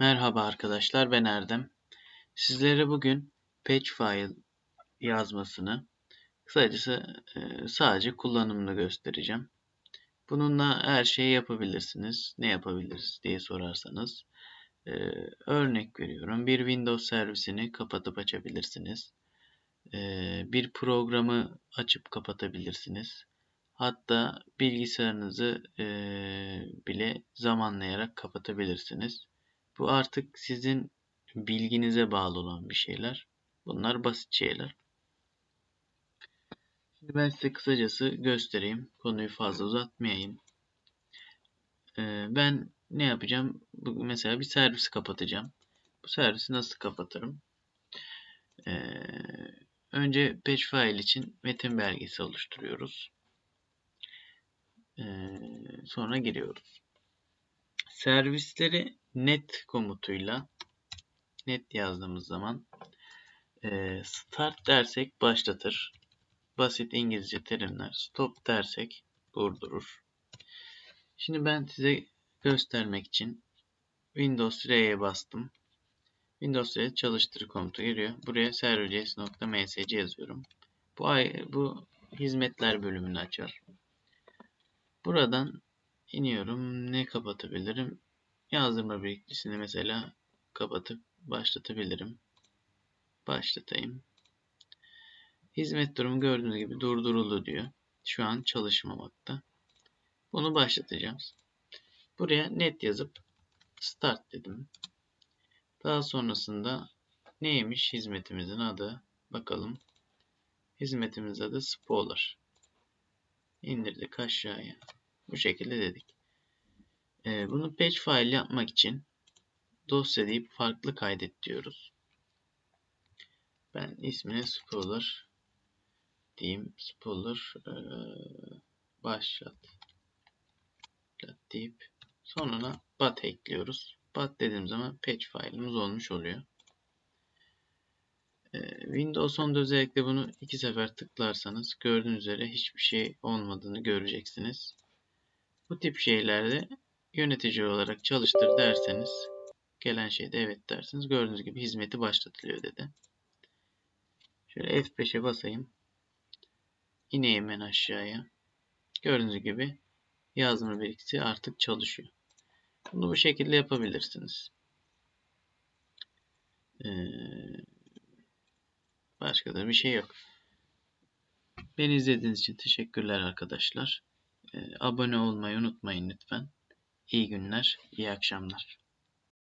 Merhaba arkadaşlar ben Erdem. Sizlere bugün patch file yazmasını kısacası e, sadece kullanımını göstereceğim. Bununla her şeyi yapabilirsiniz. Ne yapabiliriz diye sorarsanız. E, örnek veriyorum. Bir Windows servisini kapatıp açabilirsiniz. E, bir programı açıp kapatabilirsiniz. Hatta bilgisayarınızı bile zamanlayarak kapatabilirsiniz. Bu artık sizin bilginize bağlı olan bir şeyler. Bunlar basit şeyler. Şimdi ben size kısacası göstereyim. Konuyu fazla uzatmayayım. Ee, ben ne yapacağım? Mesela bir servisi kapatacağım. Bu servisi nasıl kapatırım? Ee, önce patch file için metin belgesi oluşturuyoruz. Ee, sonra giriyoruz. Servisleri net komutuyla net yazdığımız zaman e, start dersek başlatır. Basit İngilizce terimler. Stop dersek durdurur. Şimdi ben size göstermek için Windows R'ye bastım. Windows R çalıştır komutu geliyor. Buraya serverjs.msc yazıyorum. Bu, bu hizmetler bölümünü açar. Buradan iniyorum. Ne kapatabilirim? Yazdırma biriktisini mesela kapatıp başlatabilirim. Başlatayım. Hizmet durumu gördüğünüz gibi durduruldu diyor. Şu an çalışmamakta. Bunu başlatacağım. Buraya net yazıp start dedim. Daha sonrasında neymiş hizmetimizin adı? Bakalım. Hizmetimizin adı Spoiler. İndirdik aşağıya. Bu şekilde dedik. Ee, bunu patch file yapmak için dosya deyip farklı kaydet diyoruz. Ben ismine spoiler diyeyim. Spoiler ee, başlat deyip sonuna bat ekliyoruz. Bat dediğim zaman patch file'ımız olmuş oluyor. Windows 10'da özellikle bunu iki sefer tıklarsanız gördüğünüz üzere hiçbir şey olmadığını göreceksiniz. Bu tip şeylerde yönetici olarak çalıştır derseniz gelen şeyde evet dersiniz. Gördüğünüz gibi hizmeti başlatılıyor dedi. Şöyle F5'e basayım. İneyim ben aşağıya. Gördüğünüz gibi yazma bilgisi artık çalışıyor. Bunu bu şekilde yapabilirsiniz. Ee, başka da bir şey yok. Beni izlediğiniz için teşekkürler arkadaşlar. Ee, abone olmayı unutmayın lütfen. İyi günler, iyi akşamlar.